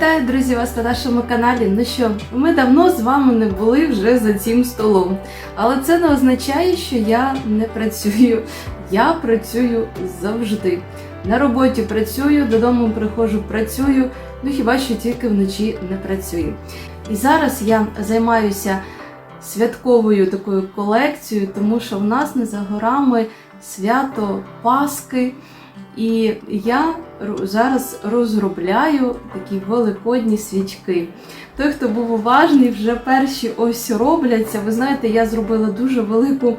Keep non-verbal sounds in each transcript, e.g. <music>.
Вітаю, друзі, вас на нашому каналі. Ну що, ми давно з вами не були вже за цим столом. Але це не означає, що я не працюю. Я працюю завжди. На роботі працюю, додому приходжу, працюю, ну хіба що тільки вночі не працюю. І зараз я займаюся святковою такою колекцією, тому що в нас не за горами свято Пасхи. І я зараз розробляю такі великодні свічки. Той, хто був уважний, вже перші ось робляться. Ви знаєте, я зробила дуже велику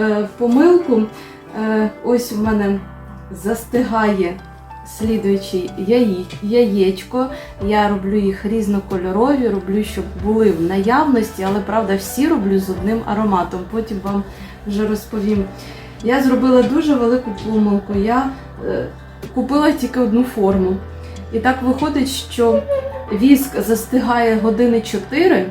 е, помилку. Е, ось у мене застигає слідуючий яї, яєчко. Я роблю їх різнокольорові, роблю, щоб були в наявності, але правда всі роблю з одним ароматом. Потім вам вже розповім. Я зробила дуже велику помилку. Я е, купила тільки одну форму. І так виходить, що віск застигає години 4,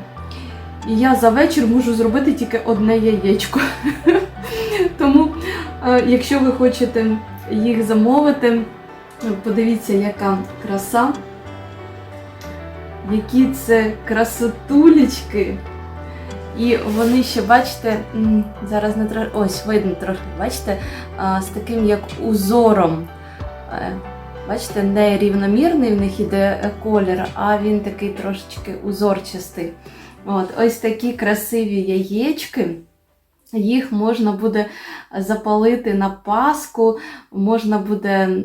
і я за вечір можу зробити тільки одне яєчко. <laughs> Тому, е, якщо ви хочете їх замовити, подивіться, яка краса. Які це красотулечки. І вони ще, бачите, зараз не тро... ось видно трохи, бачите, з таким як узором. Е, Бачите, не рівномірний в них іде колір, а він такий трошечки узорчастий. От, ось такі красиві яєчки. Їх можна буде запалити на Пасху, можна буде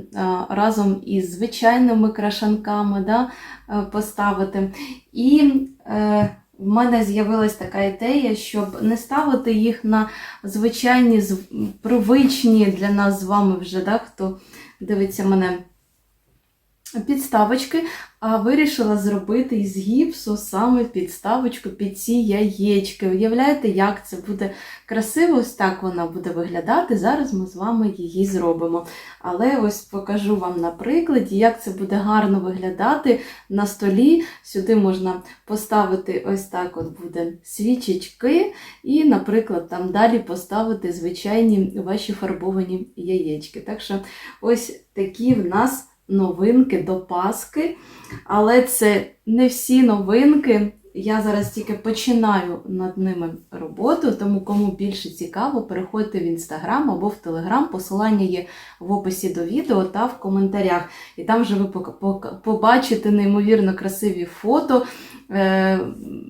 разом із звичайними крашанками да, е, поставити. І е, в мене з'явилась така ідея, щоб не ставити їх на звичайні, привичні для нас з вами вже, да, хто дивиться мене підставочки, а вирішила зробити із гіпсу саме підставочку під ці яєчки. Уявляєте, як це буде красиво, ось так вона буде виглядати. Зараз ми з вами її зробимо. Але ось покажу вам на прикладі, як це буде гарно виглядати на столі. Сюди можна поставити ось так: от буде свічечки, і, наприклад, там далі поставити звичайні ваші фарбовані яєчки. Так що ось такі в нас новинки до Паски. Але це не всі новинки. Я зараз тільки починаю над ними роботу, тому кому більше цікаво, переходьте в інстаграм або в телеграм. Посилання є в описі до відео та в коментарях. І там вже ви побачите неймовірно красиві фото. Е,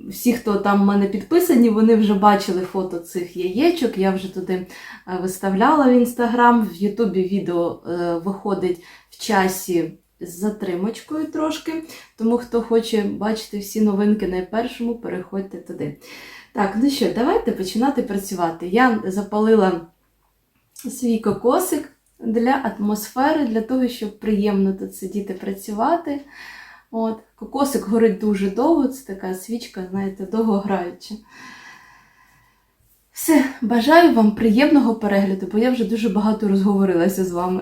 Всі, хто там в мене підписані, вони вже бачили фото цих яєчок. Я вже туди е, виставляла в інстаграм. В Ютубі відео е, виходить в часі з затримочкою трошки. Тому хто хоче бачити всі новинки найпершому, переходьте туди. Так, ну що, давайте починати працювати. Я запалила свій кокосик для атмосфери, для того, щоб приємно тут сидіти працювати. От, кокосик горить дуже довго, це така свічка, знаєте, довгограюча. Все, бажаю вам приємного перегляду, бо я вже дуже багато розговорилася з вами.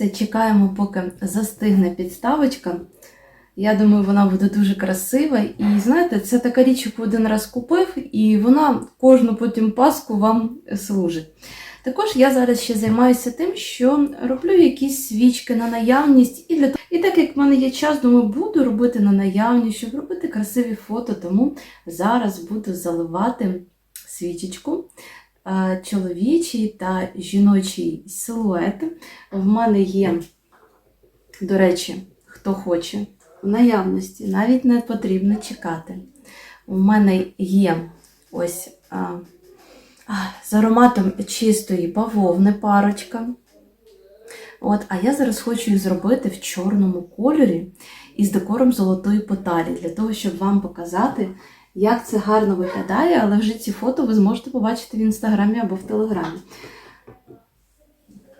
Все, чекаємо, поки застигне підставочка. Я думаю, вона буде дуже красива. І знаєте, це така річ, яку один раз купив, і вона кожну потім паску вам служить. Також я зараз ще займаюся тим, що роблю якісь свічки на наявність, і для і так як в мене є час, думаю, буду робити на наявність, щоб робити красиві фото, тому зараз буду заливати свічечку. Е, Чоловічий та жіночий силует. В мене є, до речі, хто хоче, в наявності, навіть не потрібно чекати. У мене є ось а, з ароматом чистої бавовни парочка. От, а я зараз хочу їх зробити в чорному кольорі із декором золотої поталі, для того, щоб вам показати, як це гарно виглядає, але вже ці фото ви зможете побачити в інстаграмі або в телеграмі.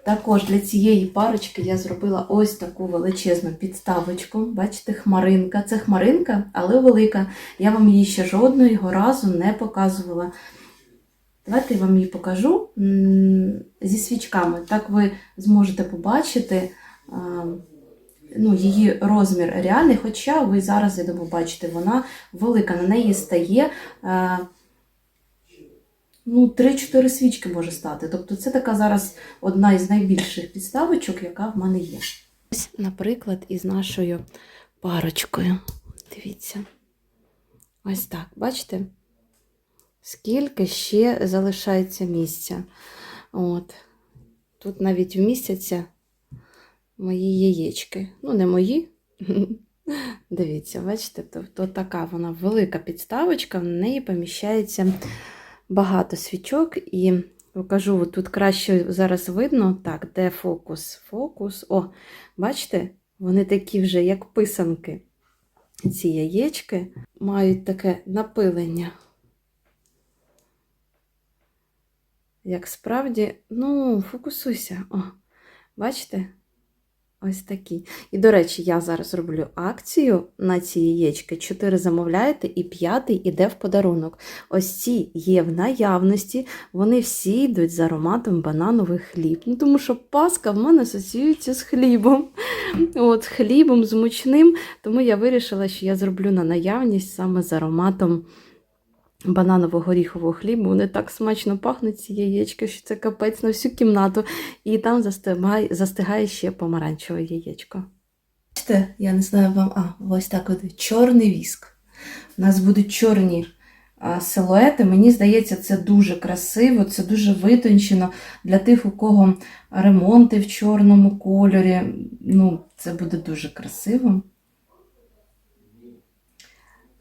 Також для цієї парочки я зробила ось таку величезну підставочку. Бачите, хмаринка. Це хмаринка, але велика. Я вам її ще жодного разу не показувала. Давайте я вам її покажу зі свічками. Так ви зможете побачити ну, її розмір реальний, хоча ви зараз, я думаю, бачите, вона велика. На неї стає а, ну, 3-4 свічки може стати. Тобто це така зараз одна із найбільших підставочок, яка в мене є. Ось, наприклад, із нашою парочкою. Дивіться. Ось так, бачите? Скільки ще залишається місця. От. Тут навіть вмістяться мої яєчки. Ну, не мої. <laughs> Дивіться, бачите, тобто така вона велика підставочка, в неї поміщається багато свічок, і покажу, тут краще зараз видно, так, де фокус? Фокус. О, бачите, вони такі вже, як писанки. Ці яєчки мають таке напилення. Як справді, ну, фокусуйся. О, бачите? Ось такі. І, до речі, я зараз роблю акцію на ці яєчки. Чотири замовляєте, і п'ятий іде в подарунок. Ось ці є в наявності, вони всі йдуть з ароматом банановий хліб. Ну, тому що паска в мене асоціюється з хлібом. От, хлібом, з мучним. Тому я вирішила, що я зроблю на наявність саме з ароматом бананово-горіхового хлібу. Вони так смачно пахнуть, ці яєчки, що це капець на всю кімнату. І там застигає, застигає ще помаранчеве яєчко. Бачите, я не знаю вам, а ось так от чорний віск. У нас будуть чорні силуети. Мені здається, це дуже красиво, це дуже витончено для тих, у кого ремонти в чорному кольорі. Ну, це буде дуже красиво.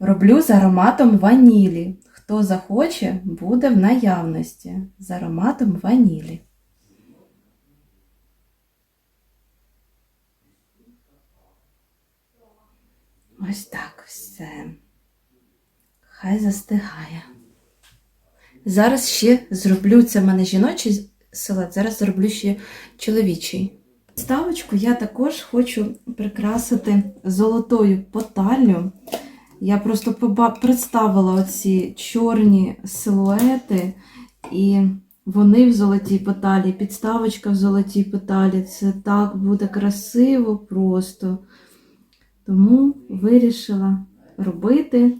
Роблю з ароматом ванілі. Хто захоче, буде в наявності з ароматом ванілі. Ось так все. Хай застигає. Зараз ще зроблю це в мене жіночий силует, зараз зроблю ще чоловічий. Ставочку я також хочу прикрасити золотою поталлю. Я просто представила оці чорні силуети, і вони в золотій поталі, підставочка в золотій поталі. Це так буде красиво просто. Тому вирішила робити.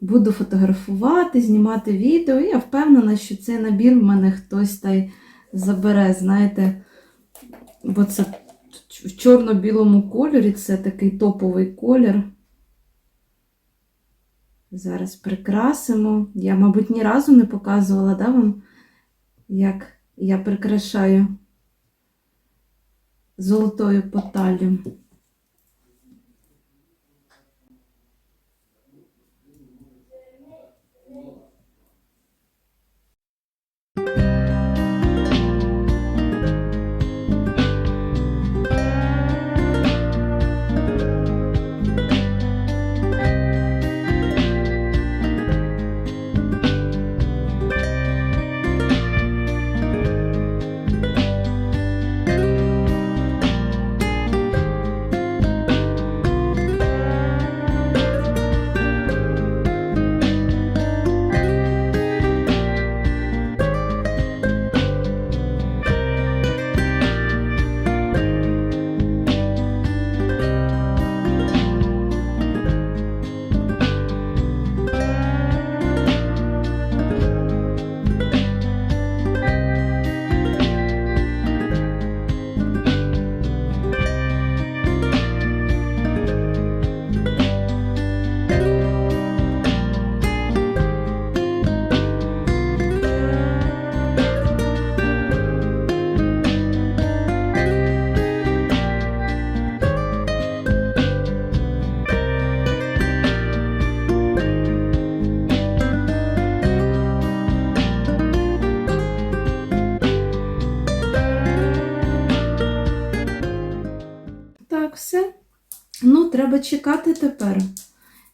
Буду фотографувати, знімати відео. І я впевнена, що цей набір в мене хтось та й забере, знаєте, бо це в чорно-білому кольорі, це такий топовий колір. Зараз прикрасимо. Я, мабуть, ні разу не показувала, да, вам, як я прикрашаю золотою поталлю. Треба чекати тепер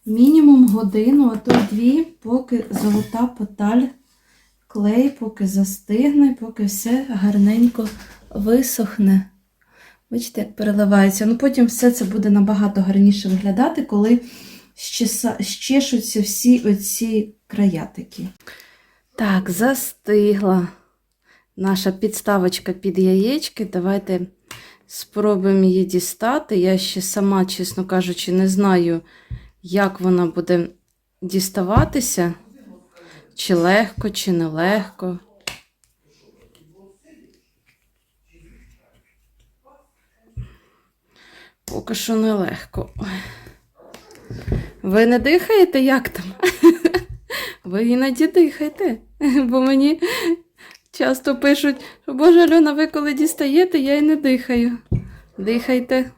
мінімум годину, а то дві, поки золота поталь, клей, поки застигне, поки все гарненько висохне. Бачите, як переливається. Ну, потім все це буде набагато гарніше виглядати, коли щешуться всі оці края такі. Так, застигла наша підставочка під яєчки. Давайте спробуємо її дістати. Я ще сама, чесно кажучи, не знаю, як вона буде діставатися. Чи легко, чи нелегко. Поки що нелегко. Ви не дихаєте, як там? <laughs> Ви іноді дихайте, бо мені часто пишуть, що Боже Альона, ви коли дістаєте, я й не дихаю. Дихайте.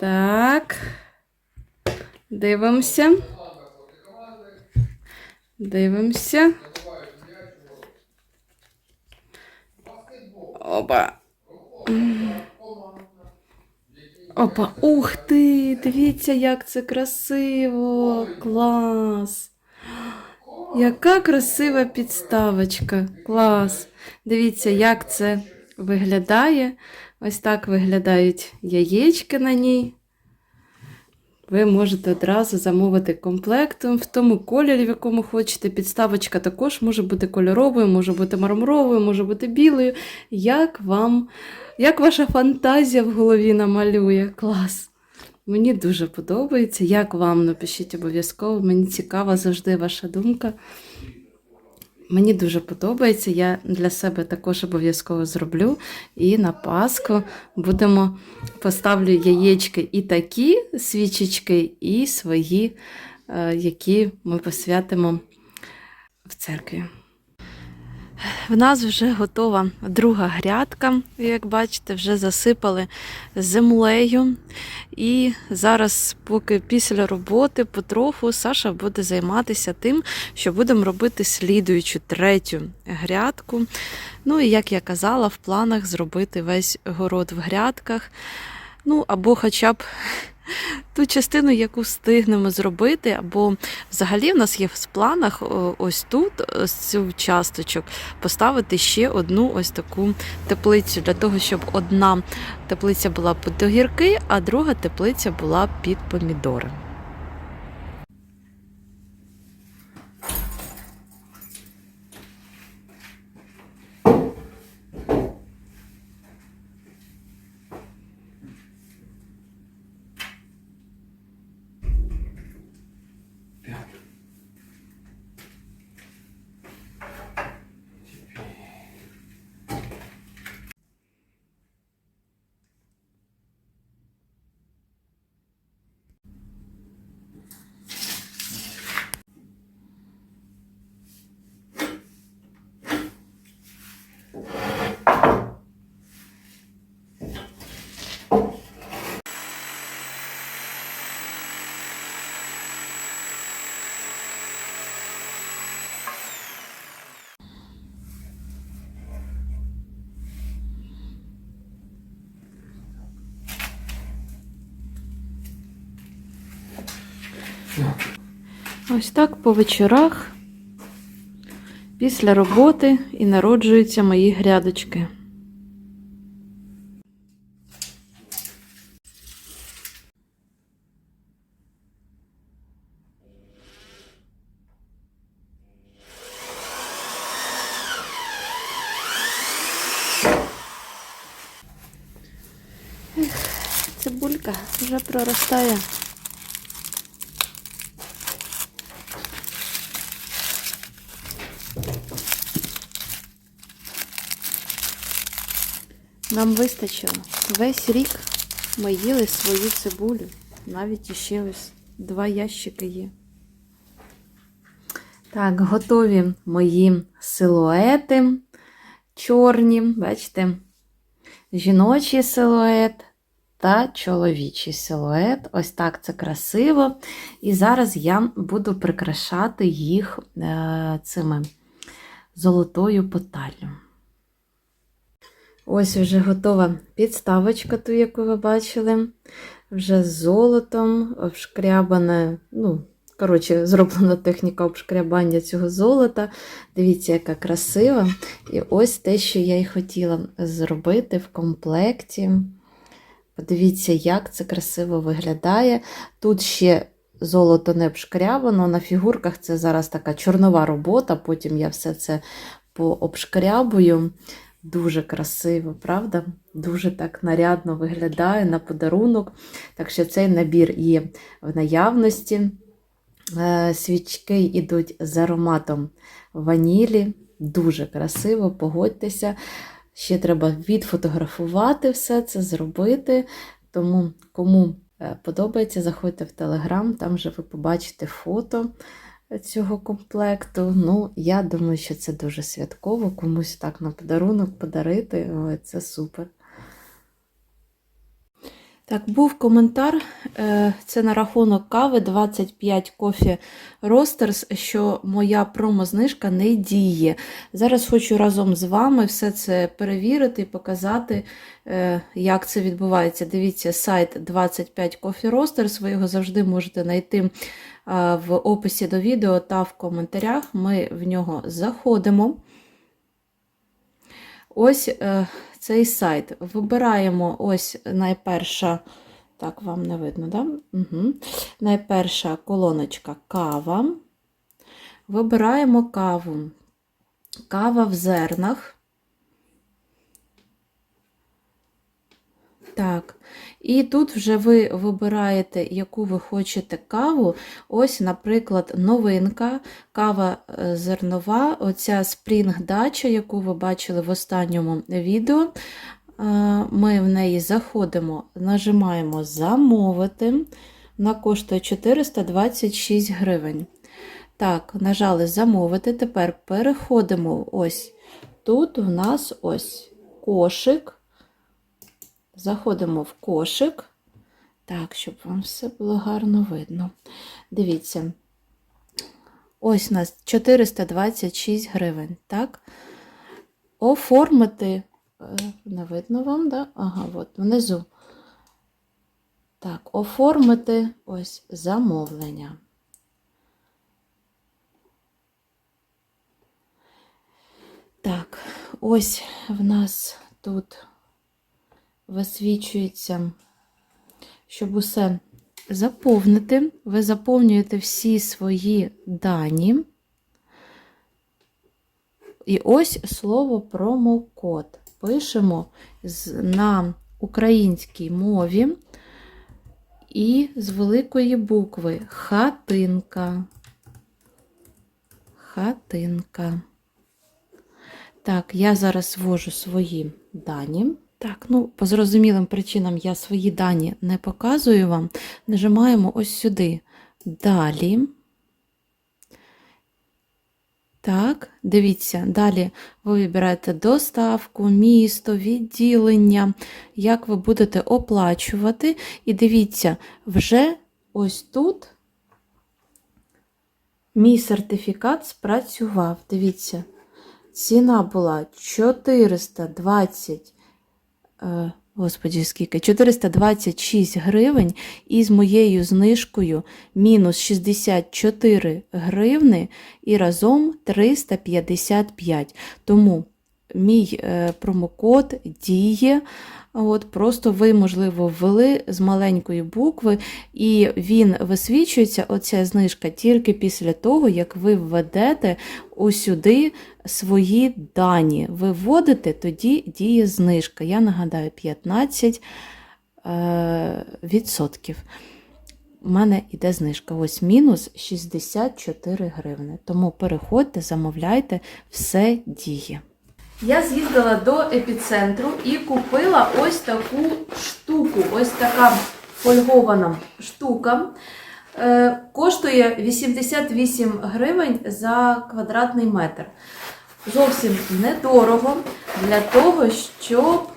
Так. Дивимося. Дивимося. Опа. Опа, ух ти! Дивіться, як це красиво! Клас! Яка красива підставочка! Клас! Дивіться, як це виглядає. Ось так виглядають яєчки на ній. Ви можете одразу замовити комплектом в тому кольорі, в якому хочете. Підставочка також може бути кольоровою, може бути мармуровою, може бути білою. Як вам, як ваша фантазія в голові намалює? Клас! Мені дуже подобається. Як вам? Напишіть обов'язково. Мені цікава завжди ваша думка. Мені дуже подобається. Я для себе також обов'язково зроблю. І на Пасху будемо поставлю яєчки і такі свічечки, і свої, е, які ми посвятимо в церкві. В нас вже готова друга грядка, як бачите, вже засипали землею. І зараз, поки після роботи, потроху Саша буде займатися тим, що будемо робити слідуючу третю грядку. Ну і як я казала, в планах зробити весь город в грядках. Ну, або хоча б ту частину, яку встигнемо зробити, або взагалі в нас є в планах ось тут, ось цю часточок, поставити ще одну ось таку теплицю, для того, щоб одна теплиця була під огірки, а друга теплиця була під помідори. Ось так по вечорах після роботи і народжуються мої грядочки. Цибулька вже проростає. Нам вистачило. Весь рік ми їли свою цибулю. Навіть іще ось два ящики є. Так, готові мої силуети чорні. Бачите, жіночий силует та чоловічий силует. Ось так це красиво. І зараз я буду прикрашати їх е, цими золотою поталлю. Ось вже готова підставочка, ту, яку ви бачили. вже з золотом, обшкрябане, ну, коротше, зроблена техніка обшкрябання цього золота. Дивіться, яка красива. І ось те, що я й хотіла зробити в комплекті. Подивіться, як це красиво виглядає. Тут ще золото не обшкрябано. На фігурках це зараз така чорнова робота, потім я все це пообшкрябую. Дуже красиво, правда? Дуже так нарядно виглядає на подарунок. Так що цей набір є в наявності. Е, Свічки йдуть з ароматом ванілі. Дуже красиво, погодьтеся. Ще треба відфотографувати все це, зробити. Тому, кому е, подобається, заходьте в Телеграм, там вже ви побачите фото цього комплекту. Ну, я думаю, що це дуже святково. Комусь так на подарунок подарити. Це супер. Так, був коментар. е, Це на рахунок кави 25 кофі Roasters, що моя промознижка не діє. Зараз хочу разом з вами все це перевірити і показати, е, як це відбувається. Дивіться, сайт 25 Coffee Roasters, ви його завжди можете знайти в описі до відео та в коментарях. Ми в нього заходимо. Ось е, цей сайт. Вибираємо ось найперша, так, вам не видно, да? Угу. Найперша колоночка кава. Вибираємо каву. Кава в зернах. Так. І тут вже ви вибираєте, яку ви хочете каву. Ось, наприклад, новинка, кава е, зернова, оця Spring Dacha, яку ви бачили в останньому відео. Е, Ми в неї заходимо, нажимаємо Замовити. Вона коштує 426 гривень. Так, нажали замовити. Тепер переходимо ось тут у нас ось кошик. Заходимо в кошик. Так, щоб вам все було гарно видно. Дивіться, ось у нас 426 гривень, так? Оформити, е, не видно вам, да? Ага, от внизу. Так, оформити ось замовлення. Так, ось в нас тут висвічується, щоб усе заповнити. Ви заповнюєте всі свої дані. І ось слово промокод. Пишемо на українській мові і з великої букви хатинка. Хатинка. Так, я зараз ввожу свої дані. Так, ну, по зрозумілим причинам я свої дані не показую вам. Нажимаємо ось сюди. Далі. Так, дивіться, далі ви вибираєте доставку, місто, відділення, як ви будете оплачувати. І дивіться, вже ось тут мій сертифікат спрацював. Дивіться, ціна була 420 е, Господі, скільки? 426 гривень і з моєю знижкою мінус 64 гривни і разом 355. Тому мій е, промокод діє. От, Просто ви, можливо, ввели з маленької букви, і він висвічується, оця знижка, тільки після того, як ви введете усюди свої дані. Ви вводите, тоді діє знижка. Я нагадаю, 15 е, відсотків. У мене йде знижка. Ось мінус 64 гривни. Тому переходьте, замовляйте, все діє. Я з'їздила до епіцентру і купила ось таку штуку. Ось така фольгована штука. Е, коштує 88 гривень за квадратний метр. Зовсім недорого для того, щоб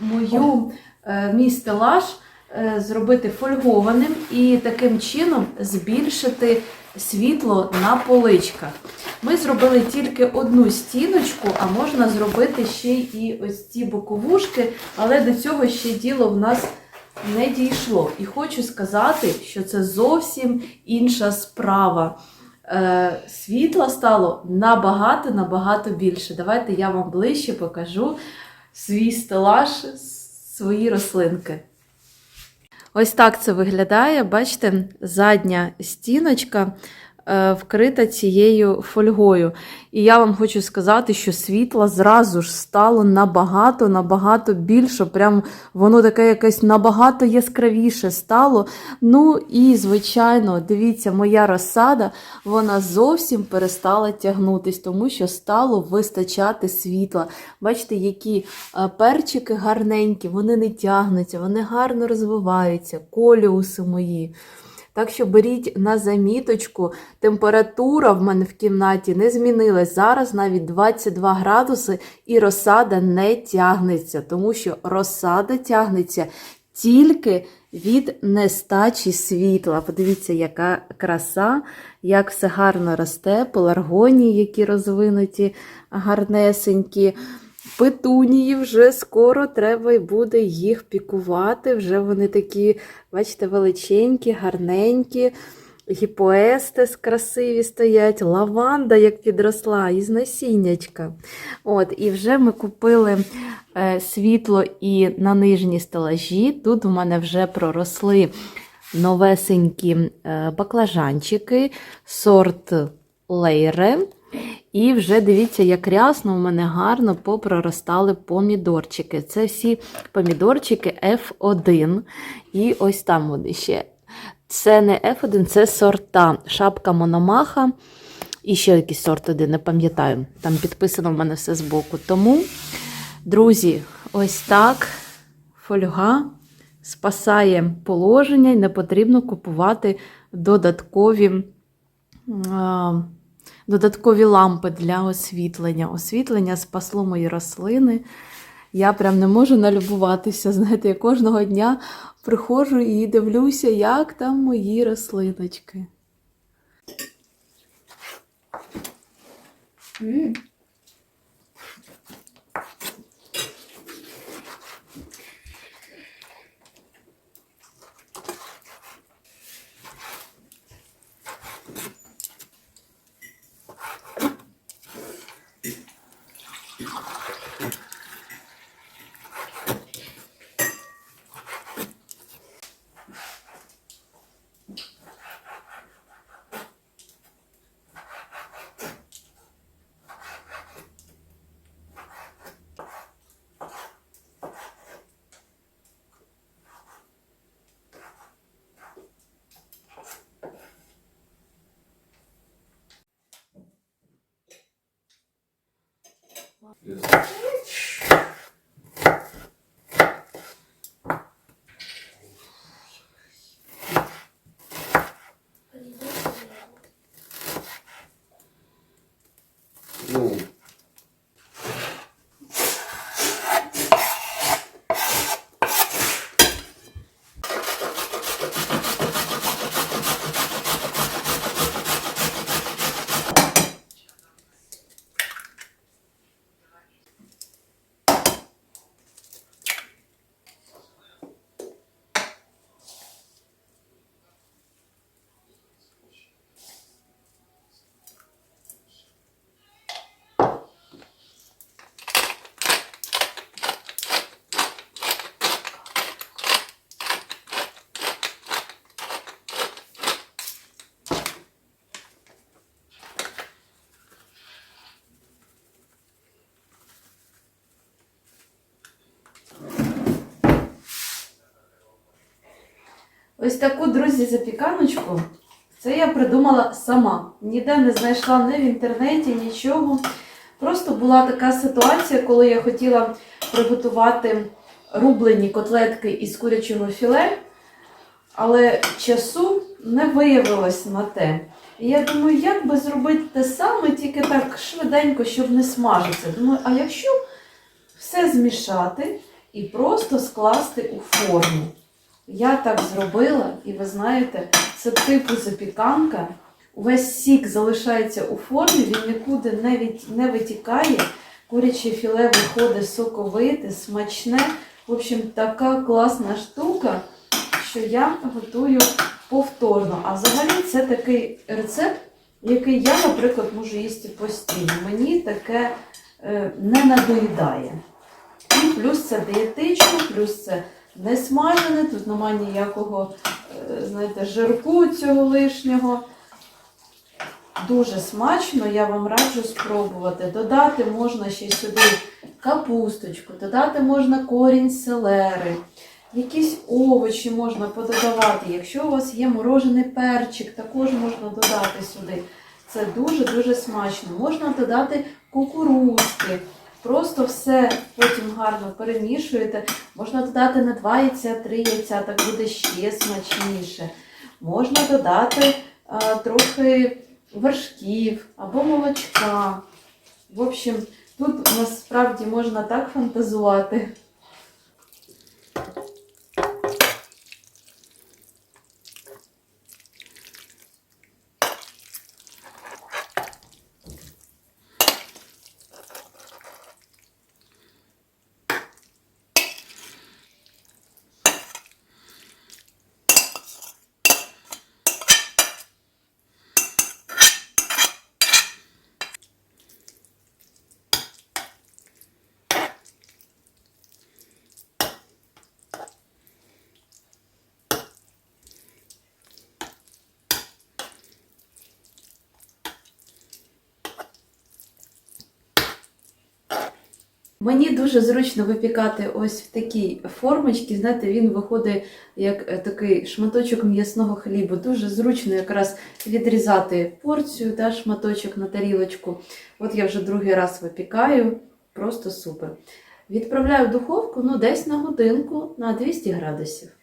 мою, е, мій стелаж е, зробити фольгованим і таким чином збільшити світло на поличках. Ми зробили тільки одну стіночку, а можна зробити ще і ось ці боковушки, але до цього ще діло в нас не дійшло. І хочу сказати, що це зовсім інша справа. Е, світла стало набагато набагато більше. Давайте я вам ближче покажу свій стелаж, свої рослинки. Ось так це виглядає. Бачите, задня стіночка вкрита цією фольгою. І я вам хочу сказати, що світла зразу ж стало набагато, набагато більше. Прям воно таке якесь набагато яскравіше стало. Ну і, звичайно, дивіться, моя розсада вона зовсім перестала тягнутись, тому що стало вистачати світла. Бачите, які е, перчики гарненькі, вони не тягнуться, вони гарно розвиваються, коліуси мої. Так що беріть на заміточку, температура в мене в кімнаті не змінилась. Зараз навіть 22 градуси і розсада не тягнеться, тому що розсада тягнеться тільки від нестачі світла. Подивіться, яка краса, як все гарно росте, пеларгонії, які розвинуті, гарнесенькі. Петунії вже скоро треба буде їх пікувати. Вже вони такі, бачите, величенькі, гарненькі. Гіпоестес красиві стоять, лаванда, як підросла, із насіннячка. От, І вже ми купили е, світло і на нижній стелажі. Тут у мене вже проросли новесенькі е, баклажанчики, сорт лейре. І вже дивіться, як рясно у мене гарно попроростали помідорчики. Це всі помідорчики F1. І ось там вони ще. Це не F1, це сорта. Шапка Мономаха. І ще якийсь сорт один, не пам'ятаю. Там підписано в мене все збоку. Тому, друзі, ось так фольга спасає положення і не потрібно купувати додаткові. а, додаткові лампи для освітлення. Освітлення спасло мої рослини. Я прям не можу налюбуватися. <laughs> Знаєте, я кожного дня приходжу і дивлюся, як там мої рослиночки. Ну, Ось таку, друзі, запіканочку. Це я придумала сама. Ніде не знайшла ні в інтернеті, нічого. Просто була така ситуація, коли я хотіла приготувати рублені котлетки із курячого філе, але часу не виявилось на те. І я думаю, як би зробити те саме, тільки так швиденько, щоб не смажитися. Думаю, а якщо все змішати і просто скласти у форму. Я так зробила, і ви знаєте, це типу запіканка. Увесь сік залишається у формі, він нікуди не, від, не витікає. Куряче філе виходить соковите, смачне. В общем, така класна штука, що я готую повторно. А взагалі це такий рецепт, який я, наприклад, можу їсти постійно. Мені таке е, не надоїдає. І плюс це дієтично, плюс це не смажене, тут немає ніякого, е, знаєте, жирку цього лишнього. Дуже смачно, я вам раджу спробувати. Додати можна ще сюди капусточку, додати можна корінь селери, якісь овочі можна пододавати. Якщо у вас є морожений перчик, також можна додати сюди. Це дуже-дуже смачно. Можна додати кукурузки. Просто все потім гарно перемішуєте. Можна додати на 2 яйця, 3 яйця, так буде ще смачніше. Можна додати а, трохи вершків або молочка. В общем, тут насправді можна так фантазувати. Мені дуже зручно випікати ось в такій формочці. Знаєте, він виходить як е, такий шматочок м'ясного хлібу. Дуже зручно якраз відрізати порцію та шматочок на тарілочку. От я вже другий раз випікаю, просто супер. Відправляю в духовку ну, десь на годинку на 200 градусів.